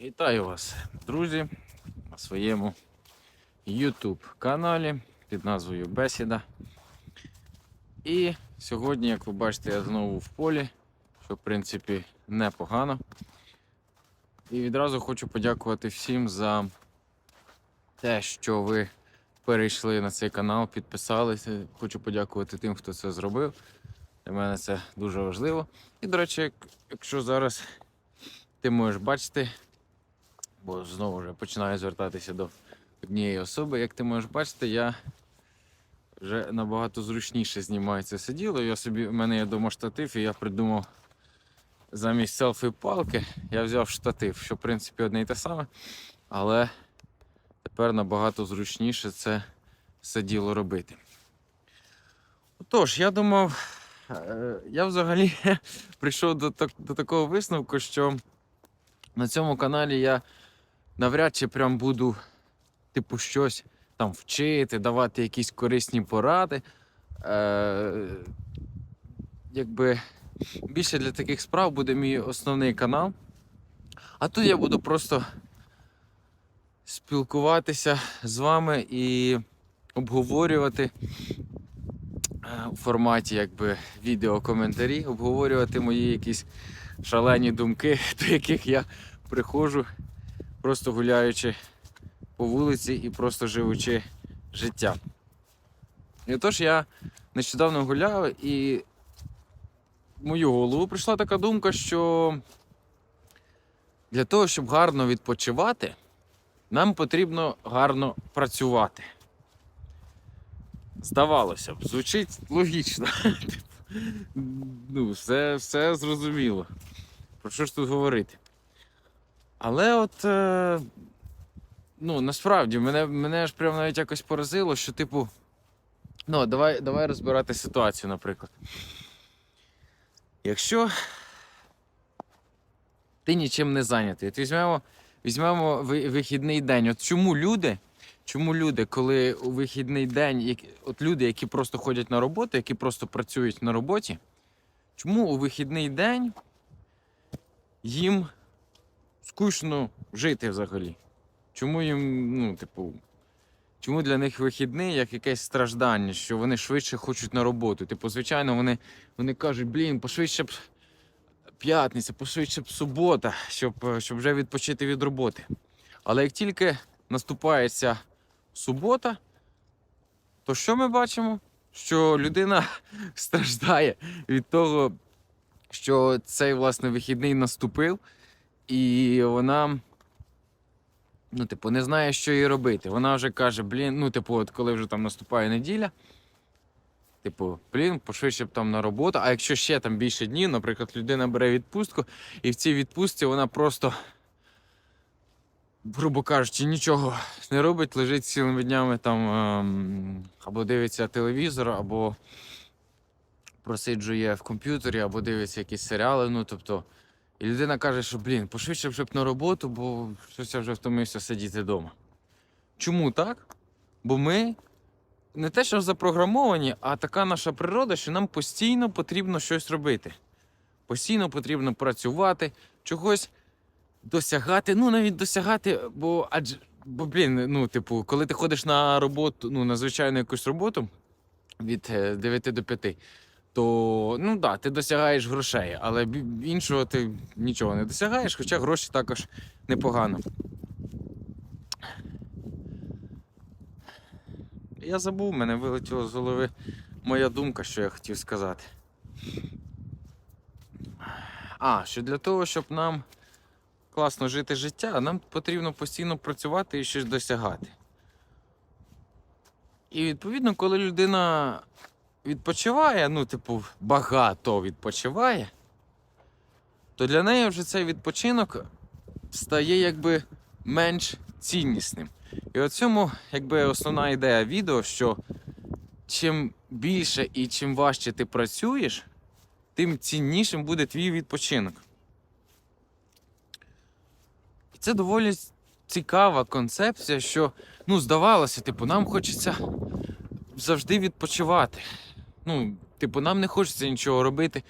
Вітаю вас, друзі, на своєму YouTube каналі під назвою Бесіда. І сьогодні, як ви бачите, я знову в полі, що в принципі непогано. І відразу хочу подякувати всім за те, що ви перейшли на цей канал, підписалися. Хочу подякувати тим, хто це зробив. Для мене це дуже важливо. І, до речі, якщо зараз ти можеш бачити, бо знову вже починаю звертатися до однієї особи. Як ти можеш бачити, я вже набагато зручніше знімаю це сиділо. Я собі, у мене є вдома штатив, і я придумав замість селфі палки, я взяв штатив, що в принципі одне і те саме, але тепер набагато зручніше це все діло робити. Отож, я думав, е, я взагалі прийшов до, до такого висновку, що на цьому каналі я навряд чи прям буду, типу, щось там вчити, давати якісь корисні поради. Е, якби більше для таких справ буде мій основний канал. А тут я буду просто спілкуватися з вами і обговорювати е, у форматі якби відеокоментарі, обговорювати мої якісь шалені думки, до яких я приходжу, просто гуляючи по вулиці і просто живучи життя. І отож я нещодавно гуляв, і в мою голову прийшла така думка, що для того, щоб гарно відпочивати, нам потрібно гарно працювати. Здавалося б, звучить логічно. ну, все, все зрозуміло. Про що ж тут говорити? Але от. Е, ну, насправді, мене, мене ж прям навіть якось поразило, що, типу. Ну, давай, давай розбирати ситуацію, наприклад. Якщо ти нічим не зайнятий, от візьмемо, візьмемо вихідний день. От чому люди, чому люди, коли у вихідний день, от люди, які просто ходять на роботу, які просто працюють на роботі, чому у вихідний день їм скучно жити взагалі? Чому їм, ну, типу, чому для них вихідний як якесь страждання, що вони швидше хочуть на роботу? Типу, звичайно, вони, вони кажуть, блін, пошвидше б п'ятниця, пошвидше б субота, щоб, щоб вже відпочити від роботи. Але як тільки наступає ця субота, то що ми бачимо? Що людина страждає від того, що цей власне вихідний наступив, і вона. Ну, типу, не знає, що їй робити. Вона вже каже, блін, ну, типу, от коли вже там наступає неділя, типу, блін, пошвидше б там на роботу. А якщо ще там більше днів, наприклад, людина бере відпустку, і в цій відпустці вона просто, грубо кажучи, нічого не робить, лежить цілими днями там ем, або дивиться телевізор, або просиджує в комп'ютері, або дивиться якісь серіали. Ну, тобто, і людина каже, що блін, пошвидше щоб на роботу, бо щось я вже втомився сидіти вдома. Чому так? Бо ми не те, що запрограмовані, а така наша природа, що нам постійно потрібно щось робити. Постійно потрібно працювати, чогось досягати. Ну, навіть досягати, бо адже. Бо, блін, ну, типу, коли ти ходиш на роботу, ну, на звичайну якусь роботу від е, 9 до 5, то ну да, ти досягаєш грошей, але іншого ти нічого не досягаєш, хоча гроші також непогано. Я забув, мене вилетіла з голови моя думка, що я хотів сказати. А, що для того, щоб нам класно жити життя, нам потрібно постійно працювати і щось досягати. І відповідно, коли людина відпочиває, ну, типу, багато відпочиває, то для неї вже цей відпочинок стає якби менш ціннісним. І от цьому якби основна ідея відео, що чим більше і чим важче ти працюєш, тим ціннішим буде твій відпочинок. І це доволі цікава концепція, що ну, здавалося, типу, нам хочеться завжди відпочивати. Ну, типу, нам не хочеться нічого робити,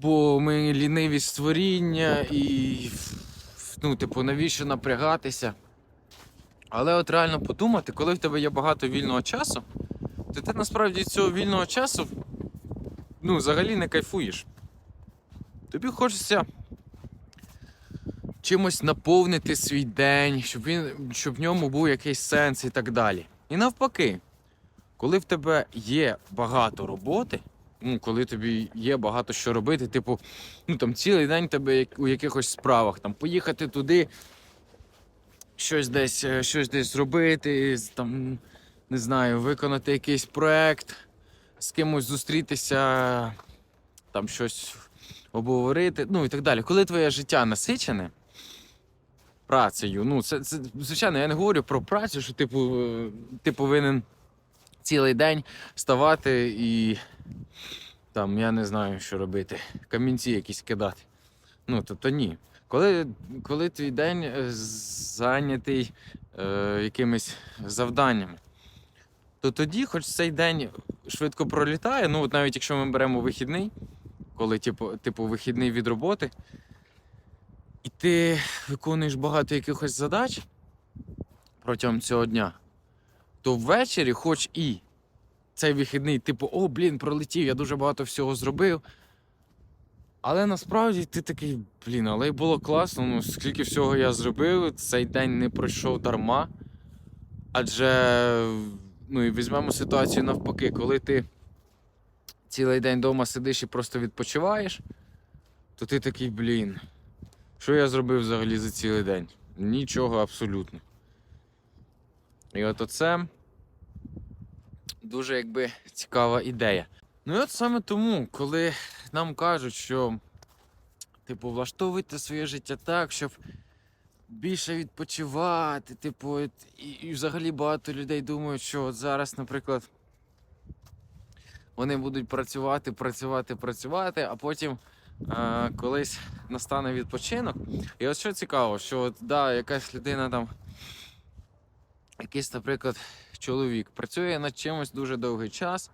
бо ми ліниві створіння і ну, типу, навіщо напрягатися? Але от реально подумати, коли в тебе є багато вільного часу, то ти насправді цього вільного часу ну, взагалі не кайфуєш. Тобі хочеться чимось наповнити свій день, щоб, він, щоб в ньому був якийсь сенс і так далі. І навпаки, коли в тебе є багато роботи, ну, коли тобі є багато що робити, типу, ну там цілий день тебе у якихось справах, там поїхати туди, щось десь, е, щось десь зробити, там, не знаю, виконати якийсь проект, з кимось зустрітися, там щось обговорити, ну і так далі. Коли твоє життя насичене працею, ну це, це звичайно, я не говорю про працю, що типу, е, ти повинен цілий день вставати і там, я не знаю, що робити, камінці якісь кидати. Ну, тобто ні. Коли, коли твій день е, зайнятий е, якимись завданнями, то тоді, хоч цей день швидко пролітає, ну от навіть якщо ми беремо вихідний, коли типу, типу вихідний від роботи, і ти виконуєш багато якихось задач протягом цього дня, то ввечері, хоч і цей вихідний, типу, о, блін, пролетів, я дуже багато всього зробив. Але насправді ти такий, блін, але й було класно, ну скільки всього я зробив, цей день не пройшов дарма. Адже, ну і візьмемо ситуацію навпаки, коли ти цілий день вдома сидиш і просто відпочиваєш, то ти такий, блін, що я зробив взагалі за цілий день? Нічого абсолютно. І от оце дуже якби цікава ідея. Ну і от саме тому, коли нам кажуть, що типу, влаштовуйте своє життя так, щоб більше відпочивати, типу, і, і взагалі багато людей думають, що от зараз, наприклад, вони будуть працювати, працювати, працювати, а потім е, колись настане відпочинок. І от що цікаво, що от, да, якась людина там, якийсь, наприклад, чоловік працює над чимось дуже довгий час.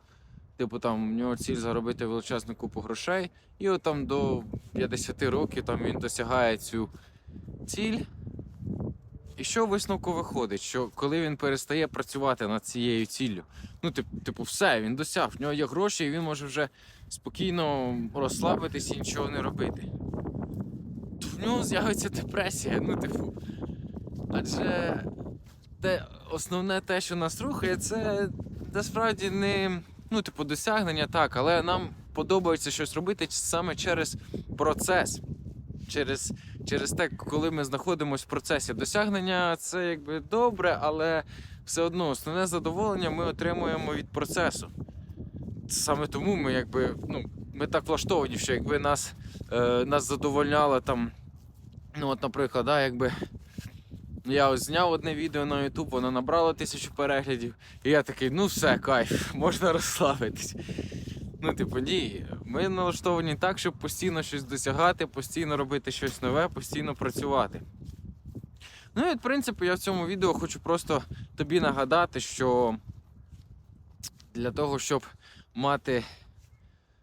Типу там в нього ціль заробити величезну купу грошей, і от там до 50 років там він досягає цю ціль. І що висновку виходить? Що коли він перестає працювати над цією ціллю, ну, типу, все, він досяг, в нього є гроші, і він може вже спокійно розслабитись і нічого не робити. То в нього з'явиться депресія. Ну, типу. Адже те, основне те, що нас рухає, це насправді не ну, типу, досягнення, так, але нам подобається щось робити саме через процес. Через, через те, коли ми знаходимося в процесі. Досягнення це якби добре, але все одно основне задоволення ми отримуємо від процесу. Саме тому ми якби, ну, ми так влаштовані, що якби нас, е, нас задовольняло там, ну от, наприклад, да, якби я ось зняв одне відео на YouTube, воно набрало тисячу переглядів, і я такий, ну все, кайф, можна розслабитись. Ну, типу, ні, ми налаштовані так, щоб постійно щось досягати, постійно робити щось нове, постійно працювати. Ну і в принципі, я в цьому відео хочу просто тобі нагадати, що для того, щоб мати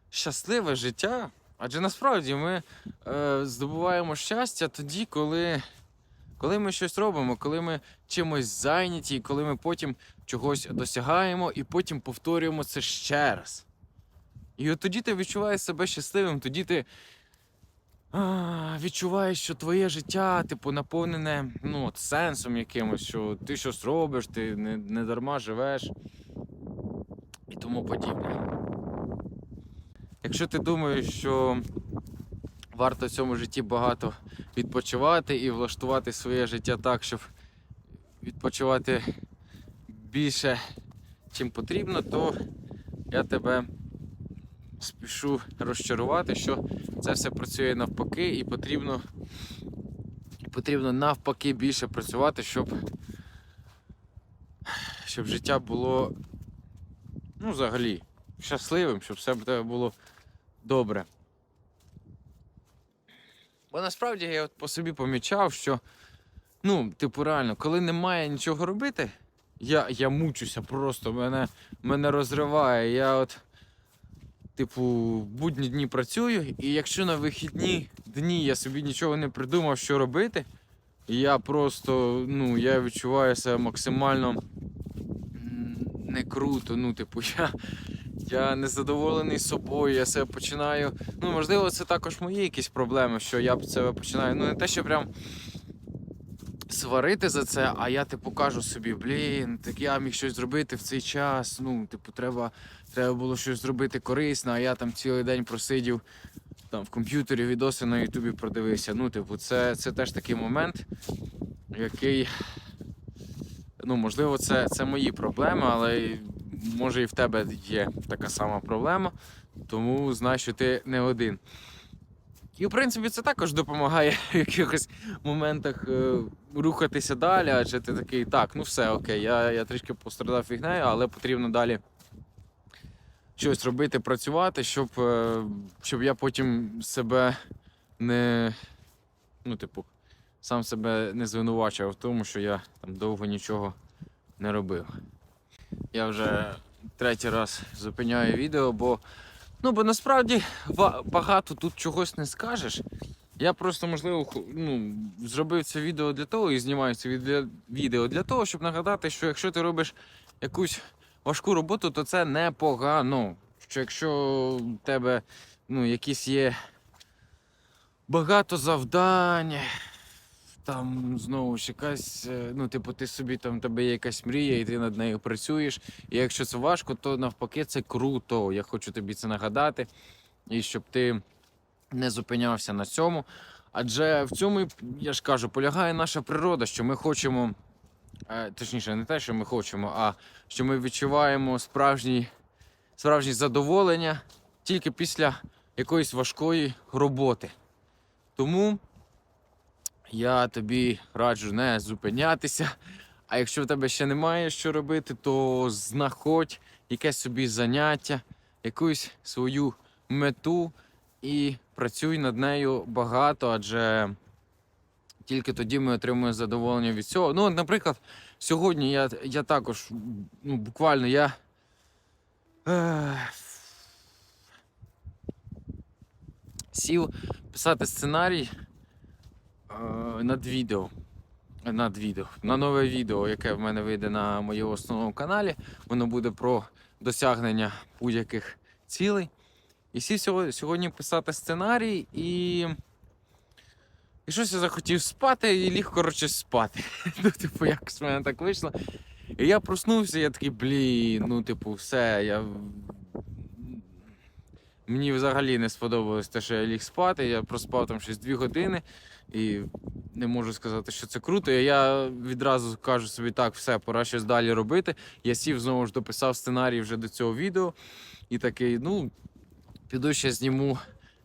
щасливе життя, адже насправді ми е, здобуваємо щастя тоді, коли, коли ми щось робимо, коли ми чимось зайняті, коли ми потім чогось досягаємо і потім повторюємо це ще раз. І от тоді ти відчуваєш себе щасливим, тоді ти а, відчуваєш, що твоє життя, типу, наповнене ну, от, сенсом якимось, що ти щось робиш, ти не, не дарма живеш і тому подібне. Якщо ти думаєш, що варто в цьому житті багато відпочивати і влаштувати своє життя так, щоб відпочивати більше, чим потрібно, то я тебе спішу розчарувати, що це все працює навпаки, і потрібно, потрібно навпаки більше працювати, щоб, щоб життя було ну, взагалі щасливим, щоб все в тебе було добре. Бо насправді я от по собі помічав, що ну, типу, реально, коли немає нічого робити, я, я мучуся просто, мене, мене розриває. Я от типу, будні дні працюю, і якщо на вихідні дні я собі нічого не придумав, що робити, я просто, ну, я відчуваю себе максимально не круто. Ну, типу, я, я незадоволений собою, я себе починаю. Ну, можливо, це також мої якісь проблеми, що я себе починаю. Ну, не те, що прям сварити за це, а я типу кажу собі, блін, так я міг щось зробити в цей час. Ну, типу, треба, треба було щось зробити корисне, а я там цілий день просидів там в комп'ютері відоси на Ютубі продивився. Ну, типу, це, це теж такий момент, який. Ну, можливо, це, це мої проблеми, але може і в тебе є така сама проблема. Тому знай, що ти не один. І, в принципі, це також допомагає в якихось моментах е, рухатися далі, адже ти такий, так, ну все, окей, я, я трішки пострадав фігнею, але потрібно далі щось робити, працювати, щоб, е, щоб я потім себе не. Ну, типу, сам себе не звинувачував в тому, що я там довго нічого не робив. Я вже третій раз зупиняю відео, бо Ну, бо насправді багато тут чогось не скажеш. Я просто, можливо, ну, зробив це відео для того і знімаю це відео для того, щоб нагадати, що якщо ти робиш якусь важку роботу, то це непогано. Що якщо в тебе ну, якісь є багато завдань, там знову ж якась, е, ну, типу, ти собі там тебе є якась мрія, і ти над нею працюєш. І якщо це важко, то навпаки це круто. Я хочу тобі це нагадати. І щоб ти не зупинявся на цьому. Адже в цьому, я ж кажу, полягає наша природа, що ми хочемо, е, точніше, не те, що ми хочемо, а що ми відчуваємо справжній, справжнє задоволення тільки після якоїсь важкої роботи. Тому я тобі раджу не зупинятися. А якщо в тебе ще немає що робити, то знаходь якесь собі заняття, якусь свою мету і працюй над нею багато, адже тільки тоді ми отримуємо задоволення від цього. Ну, наприклад, сьогодні я, я також, ну, буквально я. Е, сів писати сценарій над відео. Над відео. На нове відео, яке в мене вийде на моєму основному каналі. Воно буде про досягнення будь-яких цілей. І сів сьогодні, писати сценарій і. І щось я захотів спати і ліг, коротше, спати. Ну, типу, якось в мене так вийшло. І я проснувся, я такий, блін, ну, типу, все, я. Мені взагалі не сподобалось те, що я ліг спати. Я проспав там щось 2 години і не можу сказати, що це круто. Я відразу кажу собі, так, все, пора щось далі робити. Я сів знову ж дописав сценарій вже до цього відео. І такий, ну, піду ще зніму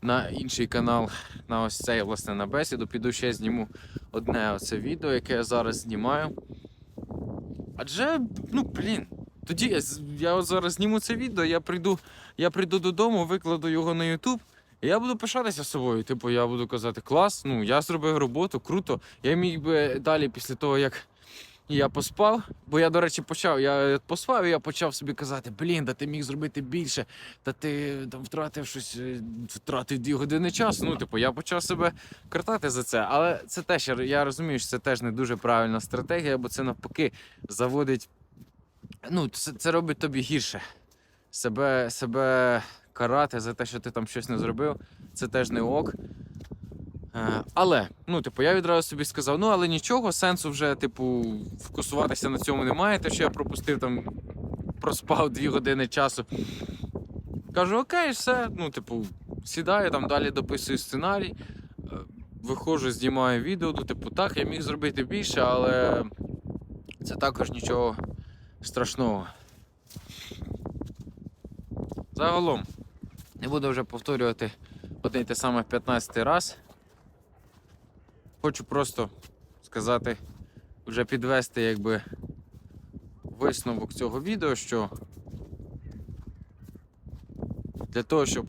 на інший канал, на ось цей, власне, на бесіду. Піду ще зніму одне оце відео, яке я зараз знімаю. Адже, ну, блін. Тоді я, я зараз зніму це відео, я прийду, я прийду додому, викладу його на YouTube, я буду пишатися собою. Типу, я буду казати, клас, ну я зробив роботу, круто. Я міг би далі після того, як я поспав, бо я, до речі, почав, я поспав, і я почав собі казати, блін, да ти міг зробити більше, та ти там втратив щось, е, втратив дві години часу. Ну, типу, я почав себе картати за це. Але це теж, я розумію, що це теж не дуже правильна стратегія, бо це навпаки заводить. Ну, це, це робить тобі гірше. Себе, себе карати за те, що ти там щось не зробив, це теж не ок. Е, Але, ну, типу, я відразу собі сказав, ну але нічого, сенсу вже, типу, фокусуватися на цьому немає. Те, що я пропустив там, проспав дві години часу. Кажу, окей, все. Ну, типу, сідаю там, далі дописую сценарій, е, виходжу, знімаю відео. Ну, типу, так, я міг зробити більше, але це також нічого страшного. Загалом, не буду вже повторювати один і те саме 15 раз. Хочу просто сказати, вже підвести якби висновок цього відео, що для того, щоб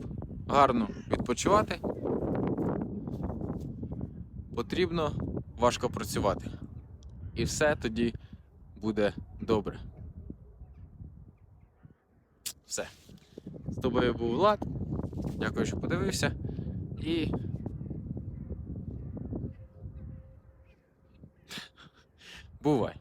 гарно відпочивати, потрібно важко працювати. І все тоді буде добре. Все. З тобою був Влад. Дякую, що подивився. І. Бувай!